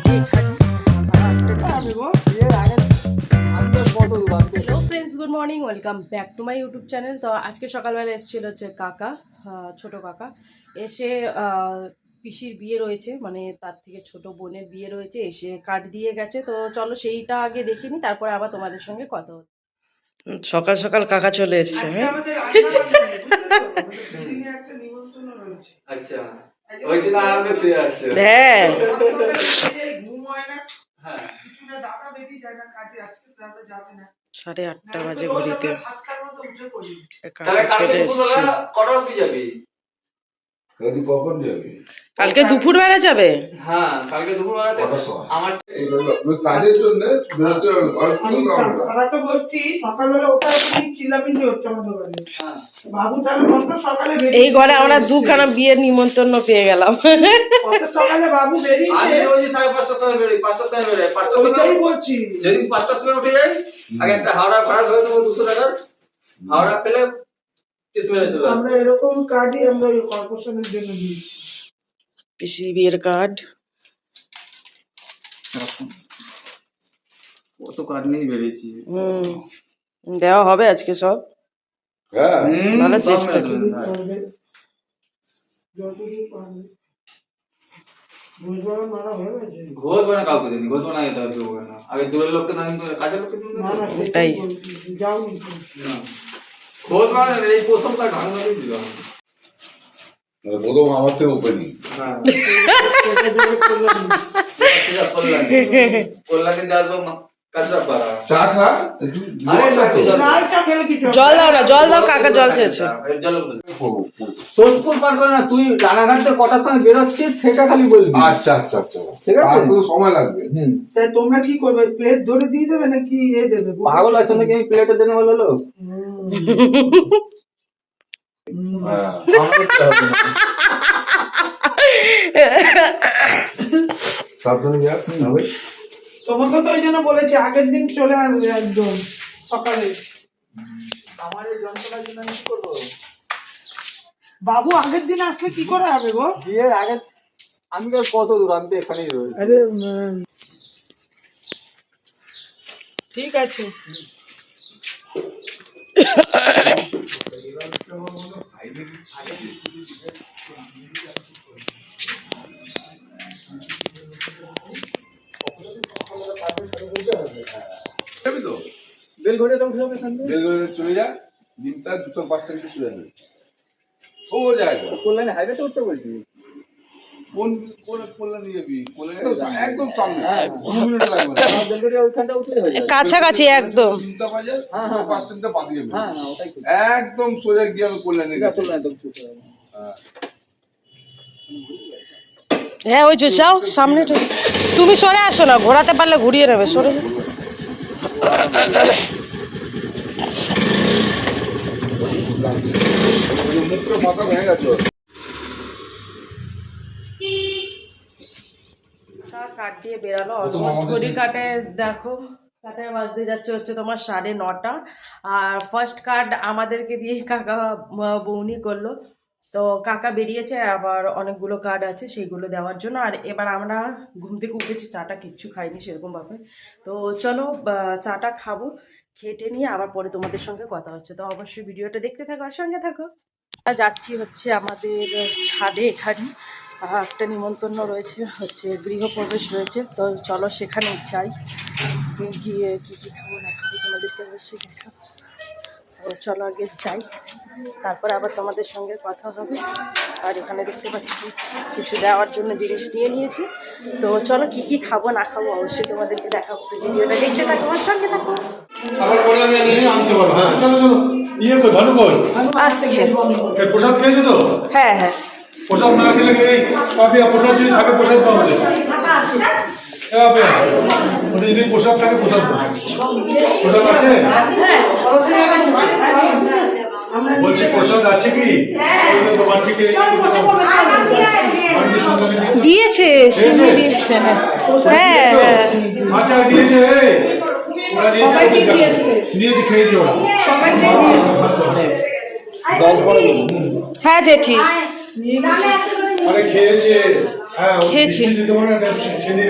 ছাদে hello friends good morning welcome back to my YouTube channel তো আজকে সকালবেলা এসেছিল হচ্ছে কাকা ছোট কাকা। এসে পিসির বিয়ে রয়েছে মানে তার থেকে ছোট বোনের বিয়ে রয়েছে। এসে কার্ড দিয়ে গেছে। তো চলো সেইটা আগে দেখিনি তারপরে আবার তোমাদের সঙ্গে কথা হচ্ছে সকাল সকাল কাকা চলে এসছে হ্যাঁ? আচ্ছা। ওই জন্য আরামে শুয়ে আছে। হ্যাঁ। হ্যাঁ। সাড়ে আটটা বাজে ঘড়িতে। তাহলে কালকে দুপুরবেলা কটা অবধি যাবি? তুই কখন যাবি? কালকে দুপুর বেলা যাবে? হ্যাঁ কালকে দুপুরবেলা থেকে আমার ওই কাজের জন্য বেরোতে হবে ঘর শুনে তো তারা তো বলছি সকালবেলা ওটা একটু চিল্লামিল্লি হচ্ছে আমাদের বাড়ি হ্যাঁ। বাবু তাহলে কত সকালে এই ঘরে আমরা দুখানা বিয়ের নিমন্ত্রণ পেয়ে গেলাম। কত সকালে বাবু বেরিয়েছে? আমি সময় বেরোই পাঁচটার সময় বেরোই। পাঁচটার ওইটাই সময় বলছি পাঁচটার সময় উঠে যাই আগে একটা হাওড়া ভাড়া ধরে দেবো দুশো টাকার। হাওড়া পেলে তিরিশ মিনিট চলে আসবে আমরা এরকম কার্ডই আমরা ওই কর্পোরেশনের জন্য দিয়েছি পিসি বিয়ের কার্ড কত কার্ড নিয়ে বেরিয়েছি হুম দেওয়া হবে আজকে সব হ্যাঁ ভালো চেষ্টা করবে যতদূর পারবে বুঝবার মারা হয়ে গেছে ঘোষ বানা কাউকে দিনি ঘোষ বানা যেতে হবে কেউ না আগে দূরের লোককে না দিন কাছের লোককে দিন না না এই প্রথম ভাঙা দিয়ে দিলাম। প্রথম আমার থেকে ওপেনিং কল্যাণে। যাব জল দাও না জল দাও কাকা জল চেয়েছে। সোনপুর পার করে না তুই কটার সময় বেরোচ্ছিস সেটা খালি বলবি। আচ্ছা আচ্ছা আচ্ছা। ঠিক আছে? আর সময় লাগবে? তাই তোমরা কি করবে প্লেট ধরে দিয়ে দেবে নাকি এ দেবে? পাগল আছে নাকি? আমি প্লেটে দেনে বলে লোক। সাবধানে তোমাকে তো ওই জন্য বলেছি আগের দিন চলে আসবে একদম সকালে। আমার এই যন্ত্রণার জন্য আমি কি করব? বাবু আগের দিন আসলে কি করে হবে গো? বিয়ের আগে আমি তো কত দূর আমি তো এখানেই রয়েছি। আরে ঠিক আছে। যাবি যাবে চলে যা দিনটা যাবে। সোজা একবার। কল্যাণে হাইওয়েতে উঠতে বলছি। কোন কোন কল্যাণ যাবি? কল্যাণ একদম একদম সামনে। দু মিনিট লাগবে। না ওইখানটা উঠলে কাছাকাছি একদম। হ্যাঁ, হ্যাঁ, পাঁচ বাদ হ্যাঁ ওটাই একদম সোজা গিয়ে আমি কল্যাণে একদম। হ্যাঁ হ্যাঁ ওই যে যাও সামনে তুমি সরে আসো না ঘোরাতে পারলে ঘুরিয়ে নেবে সরে মুখটা মাথা ভেঙে গেছে কাট দিয়ে বেরালো অলমোস্ট ঘড়ি কাটে দেখো কাটায় বাজতে যাচ্ছে হচ্ছে তোমার সাড়ে নটা। আর ফার্স্ট কার্ড আমাদেরকে দিয়ে কাকা বৌনি করল। তো কাকা বেরিয়েছে, আবার অনেকগুলো কার্ড আছে সেইগুলো দেওয়ার জন্য। আর এবার আমরা ঘুম থেকে উঠেছি, চাটা কিচ্ছু খাইনি সেরকমভাবে তো চলো চাটা খাব, খেটে নিয়ে আবার পরে তোমাদের সঙ্গে কথা হচ্ছে। তো অবশ্যই ভিডিওটা দেখতে থাকো আর সঙ্গে থাকো। যাচ্ছি হচ্ছে আমাদের ছাদে এখানে। একটা নিমন্ত্রণ রয়েছে, হচ্ছে গৃহপ্রবেশ রয়েছে। তো চলো সেখানে যাই। গিয়ে কী কী খাব না খাব তোমাদেরকে অবশ্যই দেখাবো। চলো আগে যাই। তারপরে আবার তোমাদের সঙ্গে কথা হবে। আর এখানে দেখতে পাচ্ছি কিছু দেওয়ার জন্য জিনিস নিয়ে নিয়েছি। তো চলো কি কি খাব না খাব অবশ্যই তোমাদেরকে দেখাবো। ভিডিওটা দেখতে থাকো আমার সঙ্গে থাকো। আনতে পারো হ্যাঁ চলো চলো। ইয়ে প্রসাদ খেয়েছো তো? হ্যাঁ হ্যাঁ। প্রসাদ না খেলে কি পাপিয়া প্রসাদ যদি থাকে প্রসাদ দাও আমাদের পাপিয়া যদি প্রসাদ থাকে প্রসাদ প্রসাদ আছে? বলছি প্রসাদ আছে কি? থেকে সন্ধানে দিয়ে- দিয়েছে সিমি দিয়েছে হ্যাঁ। হ্যাঁ হ্যাঁ। আচ্ছা দিয়েছে সবাইকে খেয়েছে ওরা। সবাইকে দিয়েছে। হ্যাঁ। জেঠি। আরে খেয়েছে। হ্যাঁ খেয়েছি।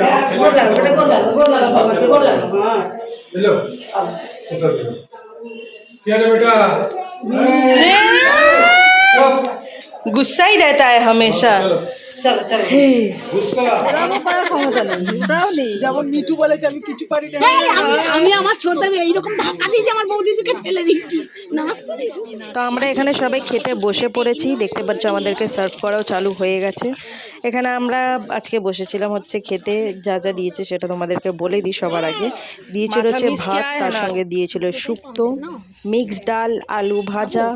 হ্যাঁ, গোল গোল গোল গোল হ্যাঁ। কি আছে বেটা? गुस्सा ही रहता है हमेशा চলো। চলো চলো গুসকা। যেমন মিঠু বলেছে আমি কিছু পারি না এই, আমি- আমি আমার ছোট আমি এইরকম ধাক্কা দিয়েছি আমার বৌদিদিকে ঠেলে দিচ্ছি নাচতে দিচ্ছি তো আমরা এখানে সবাই খেতে বসে পড়েছি। দেখতে পাচ্ছ আমাদেরকে সার্ভ করাও চালু হয়ে গেছে। এখানে আমরা আজকে বসেছিলাম হচ্ছে খেতে। যা যা দিয়েছে সেটা তোমাদেরকে বলে দিই সবার আগে। দিয়েছিল হচ্ছে ভাত তার সঙ্গে দিয়েছিল শুক্তো মিক্স ডাল আলু ভাজা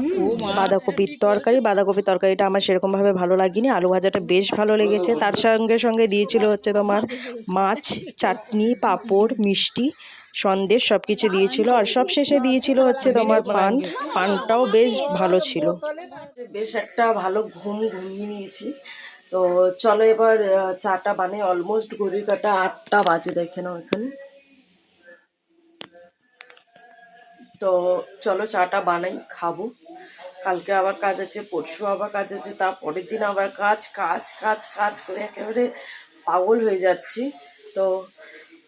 বাঁধাকপির তরকারি। বাঁধাকপির তরকারিটা আমার সেরকমভাবে ভালো লাগেনি। আলু ভাজাটা বেশ ভালো লেগেছে। তার সঙ্গে সঙ্গে দিয়েছিল হচ্ছে তোমার মাছ চাটনি পাঁপড় মিষ্টি। সন্দেশ সব কিছু দিয়েছিল আর সব শেষে দিয়েছিল হচ্ছে তোমার পান। পানটাও বেশ ভালো ছিল। বেশ একটা ভালো ঘুম ঘুমিয়ে নিয়েছি। তো চলো এবার চাটা বানাই। অলমোস্ট ঘড়ির কাটা আটটা বাজে, দেখে নাও এখানে। তো চলো চাটা বানাই, খাব। কালকে আবার কাজ আছে, পরশু আবার কাজ আছে তার পরের দিন আবার কাজ কাজ কাজ কাজ করে একেবারে পাগল হয়ে যাচ্ছি। তো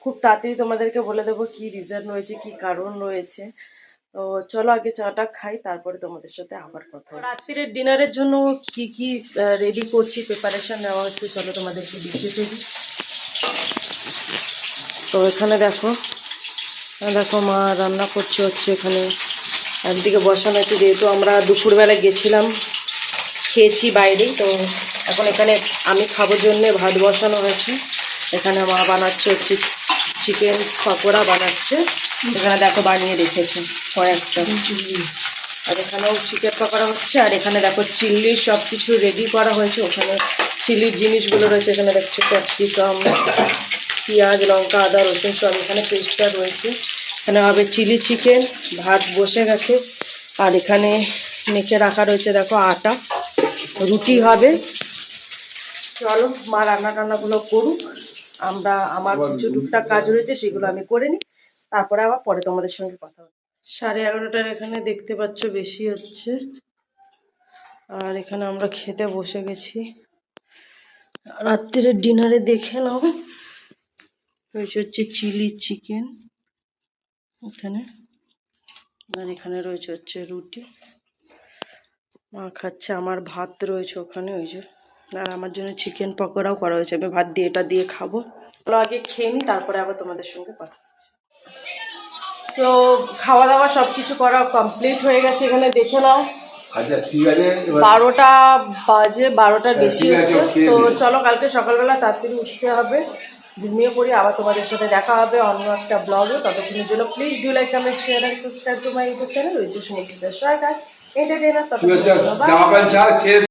খুব তাড়াতাড়ি তোমাদেরকে বলে দেবো কি রিজন রয়েছে, কি কারণ রয়েছে। তো চলো আগে চাটা খাই, তারপরে তোমাদের সাথে আবার কথা। রাত্রিরের ডিনারের জন্য কি কি রেডি করছি প্রিপারেশন নেওয়া হচ্ছে চলো তোমাদেরকে দেখিয়ে দিই। তো এখানে দেখো দেখো মা রান্না করছে হচ্ছে এখানে। একদিকে বসানো হচ্ছে যেহেতু আমরা দুপুরবেলা গেছিলাম, খেয়েছি বাইরেই তো এখন এখানে আমি খাবার জন্যে ভাত বসানো হয়েছে। এখানে মা বানাচ্ছে হচ্ছে চিকেন পকোড়া বানাচ্ছে। এখানে দেখো বানিয়ে রেখেছে কয়েকটা। আর এখানেও চিকেন পকোড়া হচ্ছে, আর এখানে দেখো চিল্লির সব কিছু রেডি করা হয়েছে। ওখানে চিলির জিনিসগুলো রয়েছে, এখানে দেখছ ক্যাপসিকাম পেঁয়াজ, লঙ্কা, আদা, রসুন সব এখানে পেস্টটা রয়েছে। এখানে হবে চিলি চিকেন ভাত বসে গেছে। আর এখানে মেখে রাখা রয়েছে, দেখো আটা। রুটি হবে। চলো মা রান্না টান্নাগুলো করুক। আমরা আমার কিছু টুকটাক কাজ রয়েছে সেগুলো আমি করে নিই। তারপরে আবার পরে তোমাদের সঙ্গে কথা হবে। সাড়ে এগারোটার এখানে দেখতে পাচ্ছ বেশি হচ্ছে। আর এখানে আমরা খেতে বসে গেছি। রাত্রের ডিনারে দেখে নাও। রয়েছে হচ্ছে চিলি চিকেন এখানে। আর এখানে রয়েছে হচ্ছে রুটি। মা খাচ্ছে আমার ভাত রয়েছে ওখানে ওই যে। আর আমার জন্য চিকেন পকোড়াও করা হয়েছে। আমি ভাত দিয়ে এটা দিয়ে খাব। চলো আগে খেয়ে নিই তারপরে আবার তোমাদের সঙ্গে কথা হচ্ছে। তো খাওয়া দাওয়া সব কিছু করা কমপ্লিট হয়ে গেছে এখানে দেখে নাও। আচ্ছা বারোটা বাজে বারোটার হ্যাঁ, বেশি হচ্ছে। তো চলো কালকে সকালবেলা তাড়াতাড়ি উঠতে হবে। ঘুমিয়ে পড়ি আবার তোমাদের সাথে দেখা হবে অন্য একটা ব্লগে ততক্ষণের জন্য please do like comment share and subscribe to my YouTube channel is Samudra Sarkar entertainer